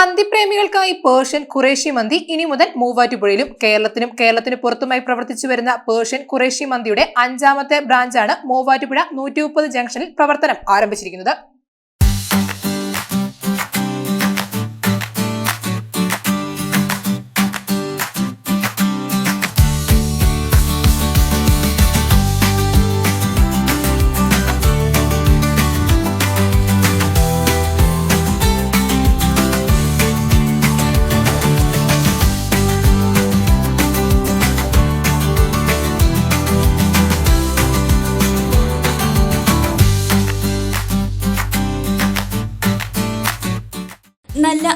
മന്തിപ്രേമികൾക്കായി Persian കുറേശ്യ മന്തി ഇനി മുതൽ മൂവാറ്റുപുഴയിലും കേരളത്തിനും കേരളത്തിന് പുറത്തുമായി പ്രവർത്തിച്ചു വരുന്ന പേർഷ്യൻ കുറേശ്യ മന്തിയുടെ അഞ്ചാമത്തെ ബ്രാഞ്ചാണ് മൂവാറ്റുപുഴ നൂറ്റി ജംഗ്ഷനിൽ പ്രവർത്തനം ആരംഭിച്ചിരിക്കുന്നത്.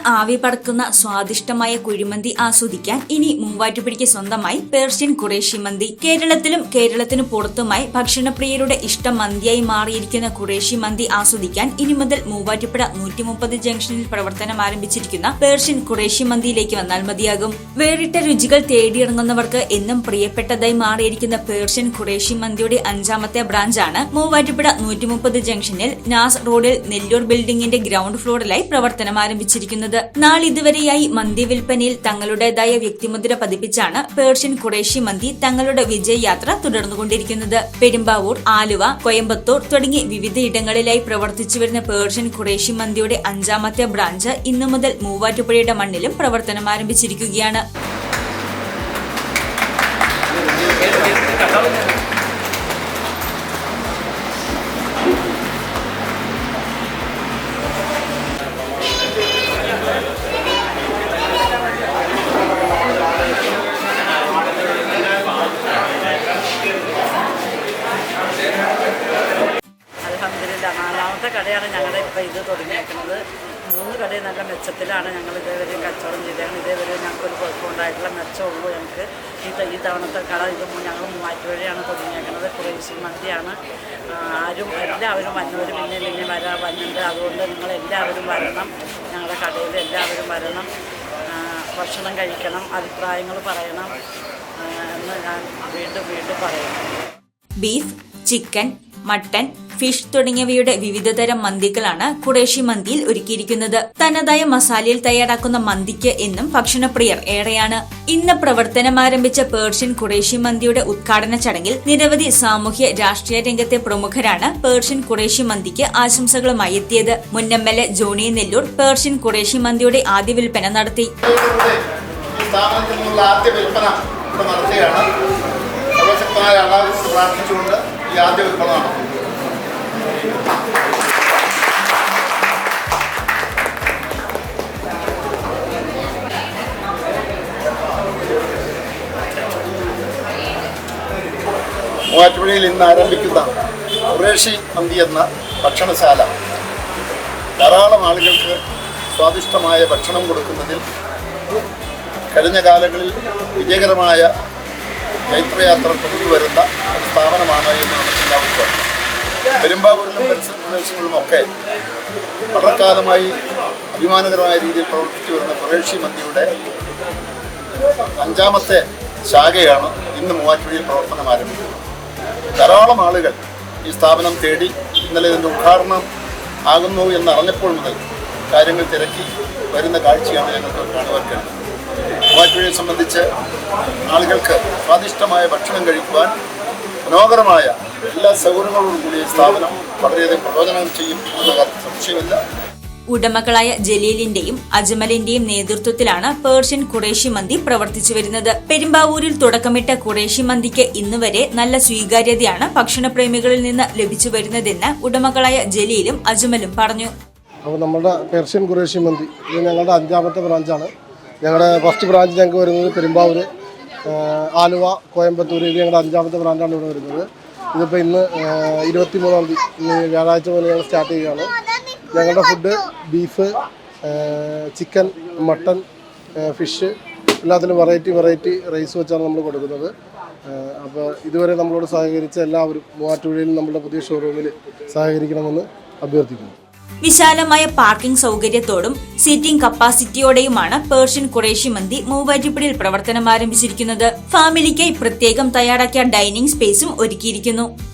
ആവി പറക്കുന്ന സ്വാദിഷ്ടമായ കുഴിമന്തി ആസ്വദിക്കാൻ ഇനി മൂവാറ്റുപിടിക്ക് സ്വന്തമായി പേർഷ്യൻ കുറേഷ്യ മന്തി. കേരളത്തിലും കേരളത്തിനു പുറത്തുമായി ഭക്ഷണപ്രിയരുടെ ഇഷ്ട മന്തിയായി മാറിയിരിക്കുന്ന കുറേഷ്യ മന്തി ആസ്വദിക്കാൻ ഇനി മുതൽ മൂവാറ്റുപുഴ നൂറ്റി മുപ്പത് ജംഗ്ഷനിൽ പ്രവർത്തനം ആരംഭിച്ചിരിക്കുന്ന പേർഷ്യൻ കുറേഷ്യ മന്തിയിലേക്ക് വന്നാൽ മതിയാകും. വേറിട്ട രുചികൾ തേടിയിറങ്ങുന്നവർക്ക് എന്നും പ്രിയപ്പെട്ടതായി മാറിയിരിക്കുന്ന പേർഷ്യൻ കുറേഷ്യ മന്തിയുടെ അഞ്ചാമത്തെ ബ്രാഞ്ചാണ് മൂവാറ്റുപുഴ നൂറ്റി മുപ്പത് ജംഗ്ഷനിൽ നാസ് റോഡിൽ നെല്ലൂർ ബിൽഡിംഗിന്റെ ഗ്രൗണ്ട് ഫ്ലോറിലായി പ്രവർത്തനം ആരംഭിച്ചിരിക്കുന്നത്. നാളിതുവരെയായി മന്തി വിൽപ്പനയിൽ തങ്ങളുടേതായ വ്യക്തിമുദ്ര പതിപ്പിച്ചാണ് പേർഷ്യൻ കുറേഷ്യ മന്തി തങ്ങളുടെ വിജയയാത്ര തുടർന്നുകൊണ്ടിരിക്കുന്നത്. പെരുമ്പാവൂർ ആലുവ കോയമ്പത്തൂർ തുടങ്ങി വിവിധയിടങ്ങളിലായി പ്രവർത്തിച്ചു വരുന്ന പേർഷ്യൻ കുറേഷ്യ മന്തിയുടെ അഞ്ചാമത്തെ ബ്രാഞ്ച് ഇന്നു മുതൽ മൂവാറ്റുപുഴയുടെ മണ്ണിലും പ്രവർത്തനം ആരംഭിച്ചിരിക്കുകയാണ്. ഇപ്പോൾ ഇത് തുടങ്ങിയേക്കുന്നത് മൂന്ന് കടയും നല്ല മെച്ചത്തിലാണ്. ഞങ്ങൾ ഇതേവരെ കച്ചവടം ചെയ്തേക്കുന്നത് ഇതേവരെ ഞങ്ങൾക്കൊരു കുഴപ്പമുണ്ടായിട്ടുള്ള മെച്ചമുള്ളൂ ഞങ്ങൾക്ക്. ഈ ഈ തവണത്തെ കട ഇത് ഞങ്ങൾ മൂവാറ്റുവഴിയാണ് തുടങ്ങിയേക്കുന്നത്. കുറേശ്ശി മന്തിയാണ് ആരും എല്ലാവരും വന്നവർ പിന്നെ പിന്നെ വരാൻ വന്നിട്ട് അതുകൊണ്ട് നിങ്ങൾ എല്ലാവരും വരണം. ഞങ്ങളുടെ കടയിൽ എല്ലാവരും വരണം. ഭക്ഷണം കഴിക്കണം. അഭിപ്രായങ്ങൾ പറയണം. എന്ന് ഞാൻ വീണ്ടും വീണ്ടും പറയുന്നു. ബീഫ് ചിക്കൻ മട്ടൻ ഫിഷ് തുടങ്ങിയവയുടെ വിവിധതരം മന്തികളാണ് കുറേശി മന്തിയിൽ ഒരുക്കിയിരിക്കുന്നത്. തനതായ മസാലയിൽ തയ്യാറാക്കുന്ന മന്തിക്ക് എന്നും ഭക്ഷണപ്രിയർ ഏറെയാണ്. ഇന്ന് പ്രവർത്തനം ആരംഭിച്ച പേർഷ്യൻ കുറേശി മന്തിയുടെ ഉദ്ഘാടന ചടങ്ങിൽ നിരവധി സാമൂഹ്യ രാഷ്ട്രീയ രംഗത്തെ പ്രമുഖരാണ് പേർഷ്യൻ കുറേശി മന്തിക്ക് ആശംസകളുമായി എത്തിയത്. എ ജോണി നെല്ലൂർ പേർഷ്യൻ കുറേശി മന്തിയുടെ ആദ്യ വിൽപ്പന നടത്തി. സർവശക്തനായ അള്ളാഹു പ്രാർത്ഥിച്ചുകൊണ്ട് ഈ ആദ്യ വിൽപ്പന നടത്തുന്നു. മൂവാറ്റുപുഴയിൽ ഇന്ന് ആരംഭിക്കുന്ന കുറേഷി മന്തി എന്ന ഭക്ഷണശാല. ധാരാളം ആളുകൾക്ക് സ്വാദിഷ്ടമായ ഭക്ഷണം കൊടുക്കുന്നതിൽ കഴിഞ്ഞ കാലങ്ങളിൽ വിജയകരമായ ചൈത്രയാത്ര കൊണ്ടുവരുന്ന ഒരു സ്ഥാപനമാണ് എന്ന് നമുക്ക് എല്ലാവർക്കും അറിയാം. പെരുമ്പാവൂരിലും പരിസര പ്രദേശങ്ങളിലുമൊക്കെ വളരെക്കാലമായി അഭിമാനകരമായ രീതിയിൽ പ്രവർത്തിച്ചു വരുന്ന കുറേഷി മന്ത്രിയുടെ അഞ്ചാമത്തെ ശാഖയാണ് ഇന്ന് മൂവാറ്റുപുഴയിൽ പ്രവർത്തനം ആരംഭിക്കുന്നത് ധാരാളം ആളുകൾ ഈ സ്ഥാപനം തേടി ഇന്നലെ ഇതിന്റെ ഉദ്ഘാടനം ആകുന്നു എന്ന് അറിഞ്ഞപ്പോൾ മുതൽ കാര്യങ്ങൾ തിരക്കി വരുന്ന കാഴ്ചയാണ് ഞങ്ങൾക്ക് കാണുവാൻ കഴിയുന്നത് മൂവാറ്റുപുഴയെ സംബന്ധിച്ച് ആളുകൾക്ക് സ്വാദിഷ്ടമായ ഭക്ഷണം കഴിക്കുവാൻ മനോഹരമായ എല്ലാ സൗകര്യങ്ങളോടും കൂടിയ സ്ഥാപനം വളരെയധികം പ്രയോജനം ചെയ്യും എന്ന കാര്യത്തിൽ സംശയമില്ല ഉടമകളായ ജലീലിന്റെയും അജ്മലിന്റെയും നേതൃത്വത്തിലാണ് പേർഷ്യൻ കുറേശി മന്തി പ്രവർത്തിച്ചു വരുന്നത്. പെരുമ്പാവൂരിൽ തുടക്കമിട്ട കുറേശി മന്തിക്ക് ഇന്നുവരെ നല്ല സ്വീകാര്യതയാണ് ഭക്ഷണപ്രേമികളിൽ നിന്ന് ലഭിച്ചു വരുന്നതെന്ന് ഉടമകളായ ജലീലും അജ്മലും പറഞ്ഞു. അപ്പോൾ നമ്മുടെ പേർഷ്യൻ ഖുറേഷി മന്തി ഇത് ഞങ്ങളുടെ അഞ്ചാമത്തെ ബ്രാഞ്ചാണ്. ഞങ്ങളുടെ ഫസ്റ്റ് ബ്രാഞ്ച് ഞങ്ങൾക്ക് വരുന്നത് പെരുമ്പാവൂർ ആലുവ കോയമ്പത്തൂർ ഇത് ഞങ്ങളുടെ അഞ്ചാമത്തെ ബ്രാഞ്ചാണ് ഇവിടെ വരുന്നത്. ഇതിപ്പോൾ ഇന്ന് ഇരുപത്തി മൂന്നാം തീയതി വ്യാഴാഴ്ച മുതൽ ഞങ്ങൾ സ്റ്റാർട്ട് ചെയ്യുകയാണ്. ഞങ്ങളുടെ food beef chicken mutton fish എല്ലാത്തിലും വെറൈറ്റി വെറൈറ്റി റൈസ് വെച്ചാണ് നമ്മൾ കൊടുക്കുന്നത്. അപ്പോൾ ഇതുവരെ നമ്മളോട് സഹകരിച്ച എല്ലാവരും മൂവാറ്റുപുഴയിൽ നമ്മുടെ പുതിയ ഷോറൂമിൽ സഹകരിക്കണമെന്ന് അഭ്യർത്ഥിക്കുന്നു. വിശാലമായ പാർക്കിംഗ് സൗകര്യത്തോടും സീറ്റിംഗ് കപ്പാസിറ്റിയോടെയുമാണ് പേർഷ്യൻ കുറേശി മന്തി മൂവാറ്റുപുഴയിൽ പ്രവർത്തനം ആരംഭിച്ചിരിക്കുന്നത്. ഫാമിലിക്കായി പ്രത്യേകം തയ്യാറാക്കിയ ഡൈനിങ് സ്പേസും ഒരുക്കിയിരിക്കുന്നു.